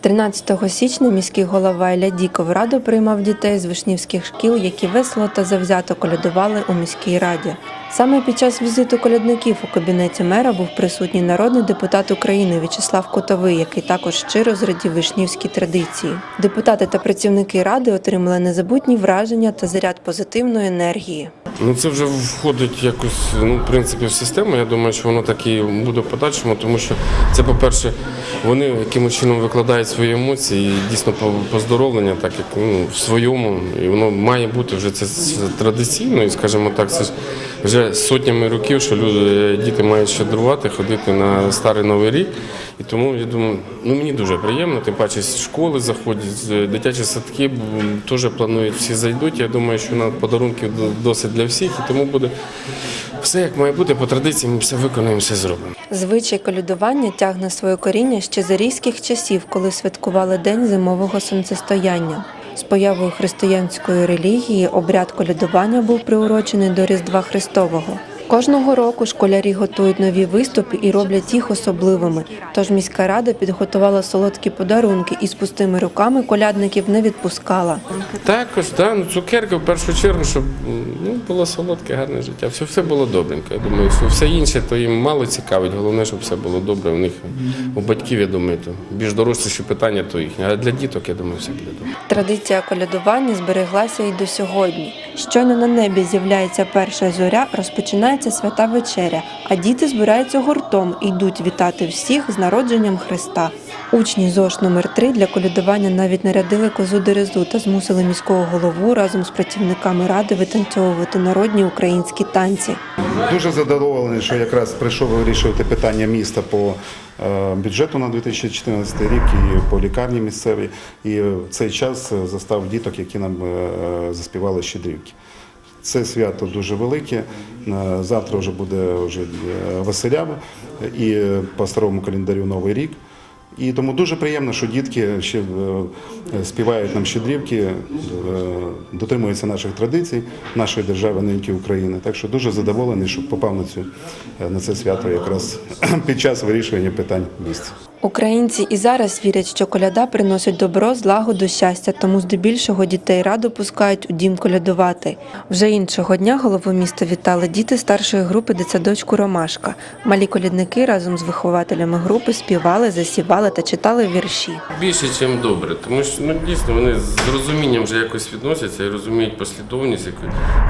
13 січня міський голова Ілля Діков радо приймав дітей з вишнівських шкіл, які весело та завзято колядували у міській раді. Саме під час візиту колядників у кабінеті мера був присутній народний депутат України В'ячеслав Котовий, який також щиро зрадів вишнівській традиції. Депутати та працівники ради отримали незабутні враження та заряд позитивної енергії. Ну це вже входить якось ну, в принципі в систему. Я думаю, що воно так і буде в подальшому, тому що це, по-перше, вони якимось чином викладають свої емоції і дійсно поздоровлення, так як ну, в своєму, і воно має бути вже це традиційно, і скажімо так, це ж вже сотнями років, що люди, діти мають щедрувати, ходити на старий новий рік. І тому я думаю, ну мені дуже приємно, тим паче школи заходять, дитячі садки теж планують, всі зайдуть. Я думаю, що на подарунків досить для всіх, і тому буде все як має бути по традиції. Ми все виконаємо, все зробимо. Звичай колядування тягне своє коріння ще з арійських часів, коли святкували День зимового сонцестояння. З появою християнської релігії обряд колядування був приурочений до Різдва Христового. Кожного року школярі готують нові виступи і роблять їх особливими. Тож міська рада підготувала солодкі подарунки і з пустими руками колядників не відпускала. Також, да, ну, цукерки в першу чергу, щоб ну, було солодке, гарне життя. Все, все було добренько. Я думаю, що все інше то їм мало цікавить. Головне, щоб все було добре. У них у батьків, я думаю, то більш доросліші питання, то їхні. А для діток, я думаю, все буде добре. Традиція колядування збереглася і до сьогодні. Щойно на небі з'являється перша зоря, розпочинається свята вечеря, а діти збираються гуртом і йдуть вітати всіх з народженням Христа. Учні ЗОШ номер 3 для колядування навіть нарядили козу дерезу та змусили міського голову разом з працівниками ради витанцьовувати народні українські танці. Дуже задоволений, що якраз прийшов вирішувати питання міста по бюджету на 2014 рік і по лікарні місцевій. І в цей час е, застав діток, які нам е, заспівали щедрівки. Це свято дуже велике. Е, Завтра вже буде вже е, і е, по старому календарю Новий рік. І тому дуже приємно, що дітки ще е, співають нам щедрівки, е, дотримуються наших традицій, нашої держави, ниньки України. Так що дуже задоволений, що попав на цю на це свято якраз під час вирішування питань місць. Українці і зараз вірять, що коляда приносить добро, злагоду, щастя, тому здебільшого дітей радо пускають у дім колядувати. Вже іншого дня голову міста вітали діти старшої групи дитсадочку Ромашка. Малі колядники разом з вихователями групи співали, засівали та читали вірші. Більше, ніж добре, тому що ну, дійсно вони з розумінням вже якось відносяться і розуміють послідовність,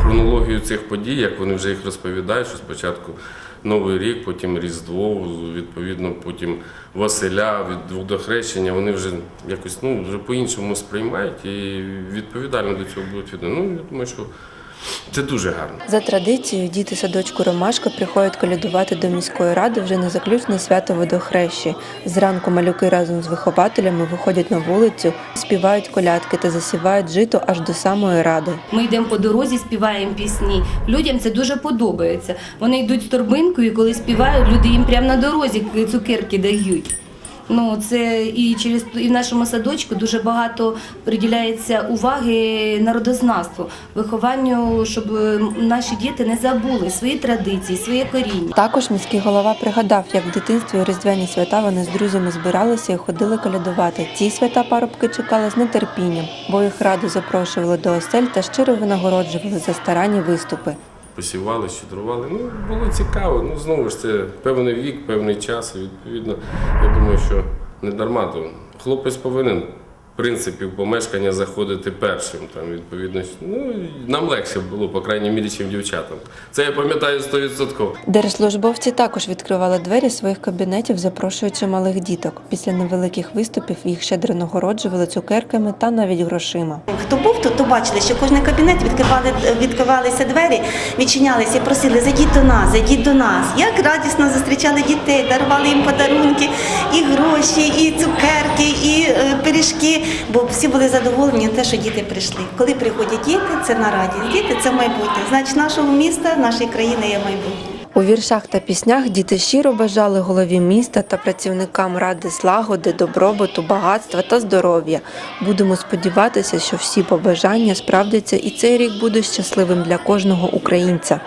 хронологію цих подій, як вони вже їх розповідають, що спочатку Новий рік, потім Різдво, відповідно, потім Василя, від водохрещення, вони вже якось ну, вже по-іншому сприймають і відповідально до цього будуть відносити. Ну, я думаю, що це дуже гарно. За традицією, діти садочку Ромашка приходять колядувати до міської ради вже на заключне свято водохрещі. Зранку малюки разом з вихователями виходять на вулицю, співають колядки та засівають жито аж до самої ради. Ми йдемо по дорозі, співаємо пісні. Людям це дуже подобається. Вони йдуть з торбинкою, і коли співають, люди їм прямо на дорозі цукерки дають. Ну, це і через і в нашому садочку дуже багато приділяється уваги народознавству, вихованню, щоб е, наші діти не забули свої традиції, своє коріння. Також міський голова пригадав, як в дитинстві у різдвяні свята вони з друзями збиралися і ходили колядувати. Ці свята парубки чекали з нетерпінням, бо їх радо запрошували до осель та щиро винагороджували за старанні виступи. Посівали, щедрували. Ну, було цікаво. Ну, знову ж це певний вік, певний час. І відповідно, я думаю, що не дарма то хлопець повинен. В принципі, в помешкання заходити першим. Там, відповідно, ну, нам легше було, по крайній мірі, чим дівчатам. Це я пам'ятаю 100%. Держслужбовці також відкривали двері своїх кабінетів, запрошуючи малих діток. Після невеликих виступів їх щедро нагороджували цукерками та навіть грошима. Хто був тут, то бачили, що кожен кабінет відкривали, відкривалися двері, відчинялися і просили зайдіть до нас, зайдіть до нас. Як радісно зустрічали дітей, дарували їм подарунки, і гроші, і цукерки, і е, пиріжки. Бо всі були задоволені те, що діти прийшли. Коли приходять діти, це на радість. Діти це майбутнє. Значить, нашого міста, нашої країни є майбутнє. У віршах та піснях діти щиро бажали голові міста та працівникам ради злагоди, добробуту, багатства та здоров'я. Будемо сподіватися, що всі побажання справдяться і цей рік буде щасливим для кожного українця.